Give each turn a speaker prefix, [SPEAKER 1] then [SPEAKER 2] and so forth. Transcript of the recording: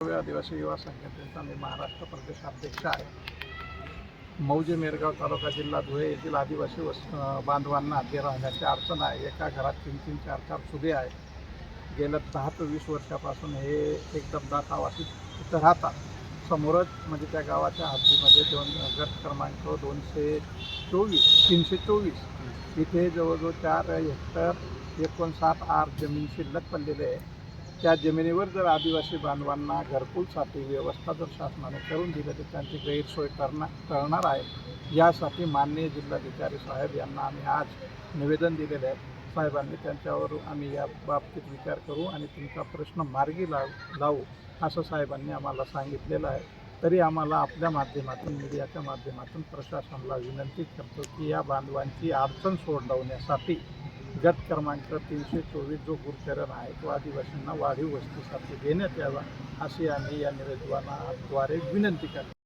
[SPEAKER 1] आदिवासी युवा संघटनेचा मी महाराष्ट्र प्रदेश अध्यक्ष आहे. मौजे मेरगाव तालुका जिल्हा धुळे येथील आदिवासी वस बांधवांना जे राहण्याची अडचण आहे. एका घरात तीन तीन चार चार सुभे आहेत. गेल्या दहा ते वीस वर्षापासून हे एकदम दातावासी इथं राहतात. समोरच म्हणजे त्या गावाच्या हद्दीमध्ये दोन गट क्रमांक दोनशे चोवीस तीनशे चोवीस. इथे जवळजवळ चार हेक्टर एकोणसाठ आठ जमीन शिल्लक पडलेले आहे. त्या जमिनीवर जर आदिवासी बांधवांना घरकुलसाठी व्यवस्था जर शासनाने करून दिली तर त्यांची गैरसोय करणार करणार आहे. यासाठी माननीय जिल्हाधिकारी साहेब यांना आम्ही आज निवेदन दिलेले आहे. साहेबांनी त्यांच्यावर आम्ही या बाबतीत विचार करू आणि तुमचा प्रश्न मार्गी लाव लावू असं साहेबांनी आम्हाला सांगितलेलं आहे. तरी आम्हाला आपल्या माध्यमातून मीडियाच्या माध्यमातून प्रशासनाला विनंती करतो की या बांधवांची अडचण सोडवण्यासाठी गट क्रमांक तीनशे चोवीस जो गुरुचरण आहे तो आदिवासींना वाढीव वस्तूसाठी देण्यात यावा अशी आम्ही या निवेदनाद्वारे विनंती करतो.